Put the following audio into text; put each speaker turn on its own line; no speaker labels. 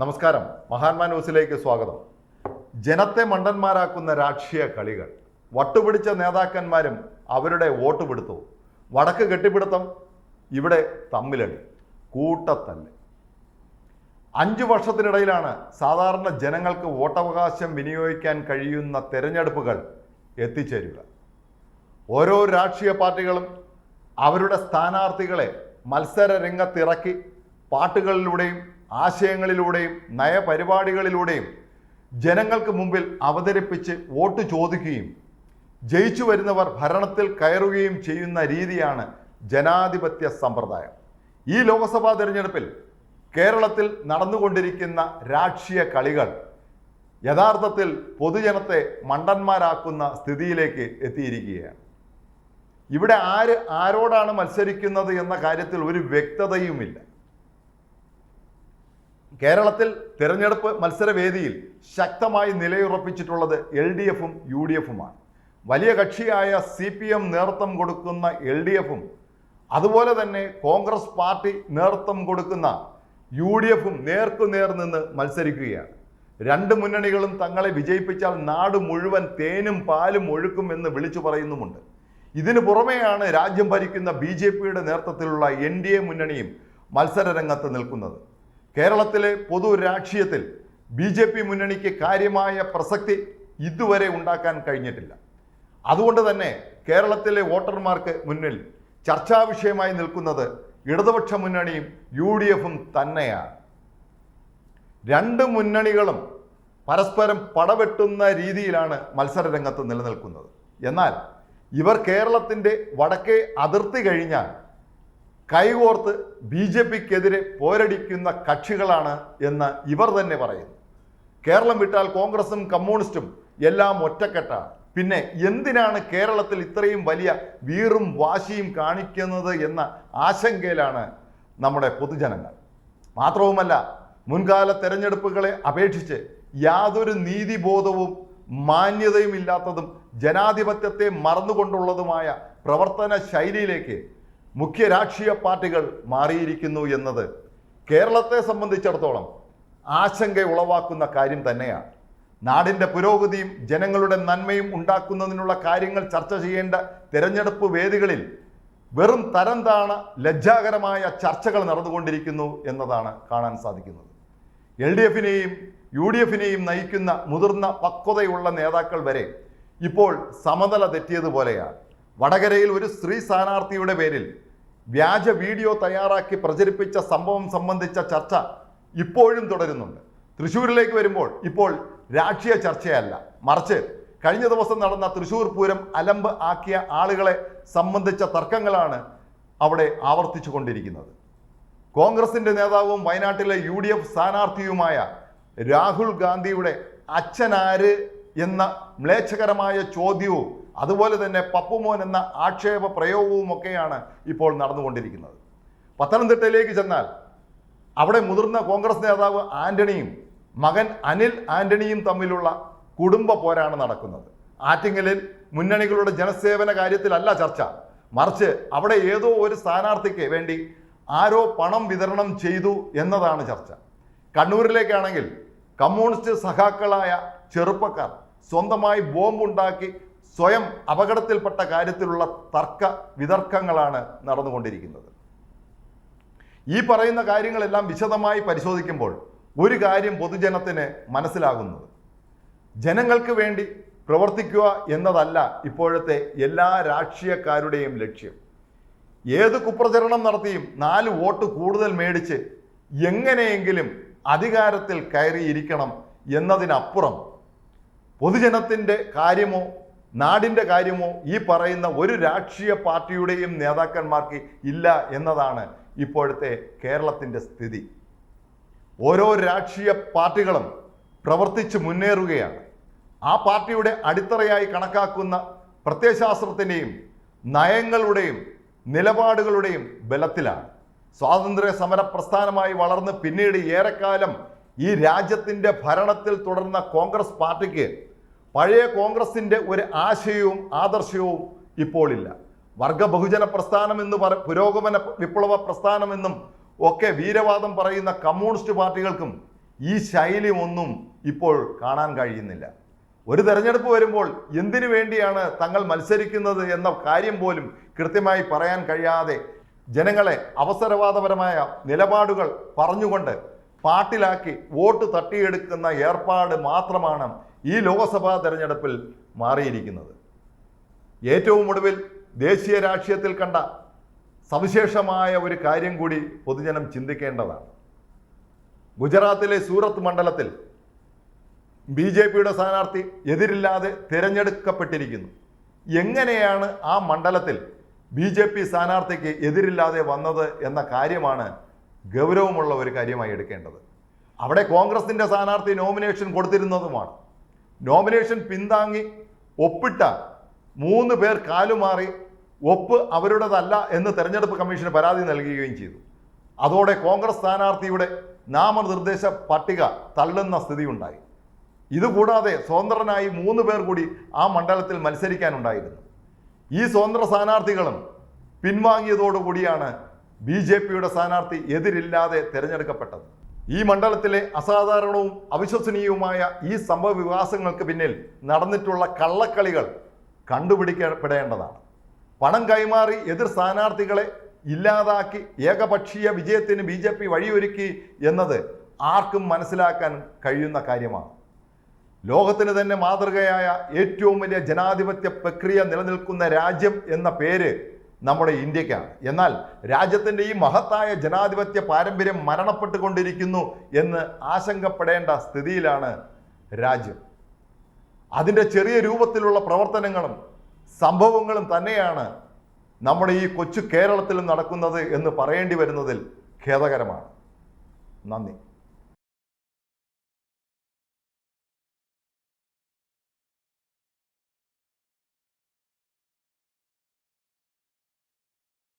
നമസ്കാരം. മഹാന്മാ ന്യൂസിലേക്ക് സ്വാഗതം. ജനത്തെ മണ്ടന്മാരാക്കുന്ന രാഷ്ട്രീയ കളികൾ. വട്ടുപിടിച്ച നേതാക്കന്മാരും അവരുടെ വോട്ട് പിടുത്തവും. വടക്ക് കെട്ടിപ്പിടുത്തം ഇവിടെ തമ്മിലടി. കൂട്ടത്തല്ല. അഞ്ചു വർഷത്തിനിടയിലാണ് സാധാരണ ജനങ്ങൾക്ക് വോട്ടവകാശം വിനിയോഗിക്കാൻ കഴിയുന്ന തെരഞ്ഞെടുപ്പുകൾ എത്തിച്ചേരുക. ഓരോ രാഷ്ട്രീയ പാർട്ടികളും അവരുടെ സ്ഥാനാർത്ഥികളെ മത്സര രംഗത്തിറക്കി പാട്ടുകളിലൂടെയും ആശയങ്ങളിലൂടെയും നയപരിപാടികളിലൂടെയും ജനങ്ങൾക്ക് മുമ്പിൽ അവതരിപ്പിച്ച് വോട്ട് ചോദിക്കുകയും ജയിച്ചു വരുന്നവർ ഭരണത്തിൽ കയറുകയും ചെയ്യുന്ന രീതിയാണ് ജനാധിപത്യ സമ്പ്രദായം. ഈ ലോക്സഭാ തിരഞ്ഞെടുപ്പിൽ കേരളത്തിൽ നടന്നുകൊണ്ടിരിക്കുന്ന രാഷ്ട്രീയ കളികൾ യഥാർത്ഥത്തിൽ പൊതുജനത്തെ മണ്ടന്മാരാക്കുന്ന സ്ഥിതിയിലേക്ക് എത്തിയിരിക്കുകയാണ്. ഇവിടെ ആര് ആരോടാണ് മത്സരിക്കുന്നത് എന്ന കാര്യത്തിൽ ഒരു വ്യക്തതയുമില്ല. കേരളത്തിൽ തിരഞ്ഞെടുപ്പ് മത്സരവേദിയിൽ ശക്തമായി നിലയുറപ്പിച്ചിട്ടുള്ളത് എൽ ഡി എഫും യു ഡി എഫുമാണ്. വലിയ കക്ഷിയായ സി പി എം നേതൃത്വം കൊടുക്കുന്ന എൽ ഡി എഫും അതുപോലെ തന്നെ കോൺഗ്രസ് പാർട്ടി നേതൃത്വം കൊടുക്കുന്ന യു ഡി എഫും നേർക്കുനേർ നിന്ന് മത്സരിക്കുകയാണ്. രണ്ട് മുന്നണികളും തങ്ങളെ വിജയിപ്പിച്ചാൽ നാട് മുഴുവൻ തേനും പാലും ഒഴുക്കും എന്ന് വിളിച്ചു പറയുന്നുമുണ്ട്. ഇതിനു പുറമെയാണ് രാജ്യം ഭരിക്കുന്ന ബി ജെ പിയുടെ നേതൃത്വത്തിലുള്ള എൻ ഡി എ മുന്നണിയും മത്സരരംഗത്ത് നിൽക്കുന്നത്. കേരളത്തിലെ പൊതു രാഷ്ട്രീയത്തിൽ ബി ജെ പി മുന്നണിക്ക് കാര്യമായ പ്രസക്തി ഇതുവരെ ഉണ്ടാക്കാൻ കഴിഞ്ഞിട്ടില്ല. അതുകൊണ്ട് തന്നെ കേരളത്തിലെ വോട്ടർമാർക്ക് മുന്നിൽ ചർച്ചാ വിഷയമായി നിൽക്കുന്നത് ഇടതുപക്ഷ മുന്നണിയും യു ഡി എഫും തന്നെയാണ്. രണ്ട് മുന്നണികളും പരസ്പരം പടവെട്ടുന്ന രീതിയിലാണ് മത്സരരംഗത്ത് നിലനിൽക്കുന്നത്. എന്നാൽ ഇവർ കേരളത്തിന്റെ വടക്കേ അതിർത്തി കഴിഞ്ഞാൽ കൈകോർത്ത് ബി ജെ പിക്കെതിരെ പോരടിക്കുന്ന കക്ഷികളാണ് എന്ന് ഇവർ തന്നെ പറയുന്നു. കേരളം വിട്ടാൽ കോൺഗ്രസും കമ്മ്യൂണിസ്റ്റും എല്ലാം ഒറ്റക്കെട്ടാണ്. പിന്നെ എന്തിനാണ് കേരളത്തിൽ ഇത്രയും വലിയ വീറും വാശിയും കാണിക്കുന്നത് എന്ന ആശങ്കയിലാണ് നമ്മുടെ പൊതുജനങ്ങൾ. മാത്രവുമല്ല മുൻകാല തെരഞ്ഞെടുപ്പുകളെ അപേക്ഷിച്ച് യാതൊരു നീതിബോധവും മാന്യതയും ഇല്ലാത്തതും ജനാധിപത്യത്തെ മറന്നുകൊണ്ടുള്ളതുമായ പ്രവർത്തന ശൈലിയിലേക്ക് മുഖ്യ രാഷ്ട്രീയ പാർട്ടികൾ മാറിയിരിക്കുന്നു എന്നത് കേരളത്തെ സംബന്ധിച്ചിടത്തോളം ആശങ്ക ഉളവാക്കുന്ന കാര്യം തന്നെയാണ്. നാടിന്റെ പുരോഗതിയും ജനങ്ങളുടെ നന്മയും ഉണ്ടാക്കുന്നതിനുള്ള കാര്യങ്ങൾ ചർച്ച ചെയ്യേണ്ട തിരഞ്ഞെടുപ്പ് വേദികളിൽ വെറും തരം താണ ലജ്ജാകരമായ ചർച്ചകൾ നടന്നുകൊണ്ടിരിക്കുന്നു എന്നതാണ് കാണാൻ സാധിക്കുന്നത്. എൽ ഡി എഫിനെയും യു ഡി എഫിനെയും നയിക്കുന്ന മുതിർന്ന പക്വതയുള്ള നേതാക്കൾ വരെ ഇപ്പോൾ സമതല തെറ്റിയതുപോലെയാണ്. വടകരയിൽ ഒരു സ്ത്രീ സ്ഥാനാർത്ഥിയുടെ പേരിൽ വ്യാജ വീഡിയോ തയ്യാറാക്കി പ്രചരിപ്പിച്ച സംഭവം സംബന്ധിച്ച ചർച്ച ഇപ്പോഴും തുടരുന്നുണ്ട്. തൃശ്ശൂരിലേക്ക് വരുമ്പോൾ ഇപ്പോൾ രാഷ്ട്രീയ ചർച്ചയല്ല. മറിച്ച് കഴിഞ്ഞ ദിവസം നടന്ന തൃശ്ശൂർ പൂരം അലമ്പ് ആക്കിയ ആളുകളെ സംബന്ധിച്ച തർക്കങ്ങളാണ് അവിടെ ആവർത്തിച്ചു കൊണ്ടിരിക്കുന്നത് കോൺഗ്രസിന്റെ നേതാവും വയനാട്ടിലെ യു ഡി എഫ് സ്ഥാനാർത്ഥിയുമായ രാഹുൽ ഗാന്ധിയുടെ അച്ഛനാര് എന്ന മ്ലേച്ഛകരമായ ചോദ്യവും അതുപോലെ തന്നെ പപ്പുമോൻ എന്ന ആക്ഷേപ പ്രയോഗവും ഒക്കെയാണ് ഇപ്പോൾ നടന്നുകൊണ്ടിരിക്കുന്നത്. പത്തനംതിട്ടയിലേക്ക് ചെന്നാൽ അവിടെ മുതിർന്ന കോൺഗ്രസ് നേതാവ് ആന്റണിയും മകൻ അനിൽ ആന്റണിയും തമ്മിലുള്ള കുടുംബ പോരാണ് നടക്കുന്നത്. ആറ്റിങ്ങലിൽ മുന്നണികളുടെ ജനസേവന കാര്യത്തിലല്ല ചർച്ച. മറിച്ച് അവിടെ ഏതോ ഒരു സ്ഥാനാർത്ഥിക്ക് വേണ്ടി ആരോ പണം വിതരണം ചെയ്തു എന്നതാണ് ചർച്ച. കണ്ണൂരിലേക്കാണെങ്കിൽ കമ്മ്യൂണിസ്റ്റ് സഖാക്കളായ ചെറുപ്പക്കാർ സ്വന്തമായി ബോംബുണ്ടാക്കി സ്വയം അപകടത്തിൽപ്പെട്ട കാര്യത്തിലുള്ള തർക്ക വിതർക്കങ്ങളാണ് നടന്നുകൊണ്ടിരിക്കുന്നത്. ഈ പറയുന്ന കാര്യങ്ങളെല്ലാം വിശദമായി പരിശോധിക്കുമ്പോൾ ഒരു കാര്യം പൊതുജനത്തിന് മനസ്സിലാകുന്നത്. ജനങ്ങൾക്ക് വേണ്ടി പ്രവർത്തിക്കുക എന്നതല്ല ഇപ്പോഴത്തെ എല്ലാ രാഷ്ട്രീയക്കാരുടെയും ലക്ഷ്യം. ഏത് കുപ്രചരണം നടത്തിയും നാല് വോട്ട് കൂടുതൽ മേടിച്ച് എങ്ങനെയെങ്കിലും അധികാരത്തിൽ കയറിയിരിക്കണം എന്നതിനപ്പുറം പൊതുജനത്തിന്റെ കാര്യമോ നാടിന്റെ കാര്യമോ ഈ പറയുന്ന ഒരു രാഷ്ട്രീയ പാർട്ടിയുടെയും നേതാക്കന്മാർക്ക് ഇല്ല എന്നതാണ് ഇപ്പോഴത്തെ കേരളത്തിന്റെ സ്ഥിതി. ഓരോ രാഷ്ട്രീയ പാർട്ടികളും പ്രവർത്തിച്ച് മുന്നേറുകയാണ്. ആ പാർട്ടിയുടെ അടിത്തറയായി കണക്കാക്കുന്ന പ്രത്യയശാസ്ത്രത്തിന്റെയും നയങ്ങളുടെയും നിലപാടുകളുടെയും ബലത്തിലാണ്. സ്വാതന്ത്ര്യ സമര പ്രസ്ഥാനമായി വളർന്ന് പിന്നീട് ഏറെക്കാലം ഈ രാജ്യത്തിന്റെ ഭരണത്തിൽ തുടർന്ന കോൺഗ്രസ് പാർട്ടിക്ക് പഴയ കോൺഗ്രസിന്റെ ഒരു ആശയവും ആദർശവും ഇപ്പോഴില്ല വർഗ ബഹുജന പ്രസ്ഥാനം എന്ന് പറ പുരോഗമന വിപ്ലവ പ്രസ്ഥാനമെന്നും ഒക്കെ വീരവാദം പറയുന്ന കമ്മ്യൂണിസ്റ്റ് പാർട്ടികൾക്കും ഈ ശൈലി ഒന്നും ഇപ്പോൾ കാണാൻ കഴിയുന്നില്ല. ഒരു തെരഞ്ഞെടുപ്പ് വരുമ്പോൾ എന്തിനു വേണ്ടിയാണ് തങ്ങൾ മത്സരിക്കുന്നത് എന്ന കാര്യം പോലും കൃത്യമായി പറയാൻ കഴിയാതെ ജനങ്ങളെ അവസരവാദപരമായ നിലപാടുകൾ പറഞ്ഞുകൊണ്ട് പാട്ടിലാക്കി വോട്ട് തട്ടിയെടുക്കുന്ന ഏർപ്പാട് മാത്രമാണ് ഈ ലോക്സഭാ തെരഞ്ഞെടുപ്പിൽ മാറിയിരിക്കുന്നത്. ഏറ്റവും ഒടുവിൽ ദേശീയ രാഷ്ട്രീയത്തിൽ കണ്ട സവിശേഷമായ ഒരു കാര്യം കൂടി പൊതുജനം ചിന്തിക്കേണ്ടതാണ്. ഗുജറാത്തിലെ സൂറത്ത് മണ്ഡലത്തിൽ ബി ജെ പിയുടെ സ്ഥാനാർത്ഥി എതിരില്ലാതെ തിരഞ്ഞെടുക്കപ്പെട്ടിരിക്കുന്നു. എങ്ങനെയാണ് ആ മണ്ഡലത്തിൽ ബി ജെ പി സ്ഥാനാർത്ഥിക്ക് എതിരില്ലാതെ വന്നത് എന്ന കാര്യമാണ് ഗൗരവമുള്ള ഒരു കാര്യമായി എടുക്കേണ്ടത്. അവിടെ കോൺഗ്രസിന്റെ സ്ഥാനാർത്ഥി നോമിനേഷൻ കൊടുത്തിരുന്നതുമാണ്. നോമിനേഷൻ പിന്താങ്ങി ഒപ്പിട്ട മൂന്ന് പേർ കാലുമാറി ഒപ്പ് അവരുടേതല്ല എന്ന് തെരഞ്ഞെടുപ്പ് കമ്മീഷന് പരാതി നൽകുകയും ചെയ്തു. അതോടെ കോൺഗ്രസ് സ്ഥാനാർത്ഥിയുടെ നാമനിർദ്ദേശ പട്ടിക തള്ളുന്ന സ്ഥിതിയുണ്ടായി. ഇതുകൂടാതെ സ്വതന്ത്രനായി മൂന്ന് പേർ കൂടി ആ മണ്ഡലത്തിൽ മത്സരിക്കാനുണ്ടായിരുന്നു. ഈ സ്വതന്ത്ര സ്ഥാനാർത്ഥികളും പിൻവാങ്ങിയതോടുകൂടിയാണ് ബി ജെ പിയുടെ സ്ഥാനാർത്ഥി എതിരില്ലാതെ തിരഞ്ഞെടുക്കപ്പെട്ടത്. ഈ മണ്ഡലത്തിലെ അസാധാരണവും അവിശ്വസനീയവുമായ ഈ സംഭവ വികാസങ്ങൾക്ക് പിന്നിൽ നടന്നിട്ടുള്ള കള്ളക്കളികൾ കണ്ടുപിടിക്കപ്പെടേണ്ടതാണ്. പണം കൈമാറി എതിർ സ്ഥാനാർത്ഥികളെ ഇല്ലാതാക്കി ഏകപക്ഷീയ വിജയത്തിന് ബി ജെ പി വഴിയൊരുക്കി എന്നത് ആർക്കും മനസ്സിലാക്കാൻ കഴിയുന്ന കാര്യമാണ്. ലോകത്തിന് തന്നെ മാതൃകയായ ഏറ്റവും വലിയ ജനാധിപത്യ പ്രക്രിയ നിലനിൽക്കുന്ന രാജ്യം എന്ന പേര് നമ്മുടെ ഇന്ത്യക്കാണ്. എന്നാൽ രാജ്യത്തിന്റെ ഈ മഹത്തായ ജനാധിപത്യ പാരമ്പര്യം മരണപ്പെട്ടുകൊണ്ടിരിക്കുന്നു എന്ന് ആശങ്കപ്പെടേണ്ട സ്ഥിതിയിലാണ് രാജ്യം. അതിന്റെ ചെറിയ രൂപത്തിലുള്ള പ്രവർത്തനങ്ങളും സംഭവങ്ങളും തന്നെയാണ് നമ്മുടെ ഈ കൊച്ചു കേരളത്തിലും നടക്കുന്നത് എന്ന് പറയേണ്ടി വരുന്നതിൽ ഖേദകരമാണ്. നന്ദി.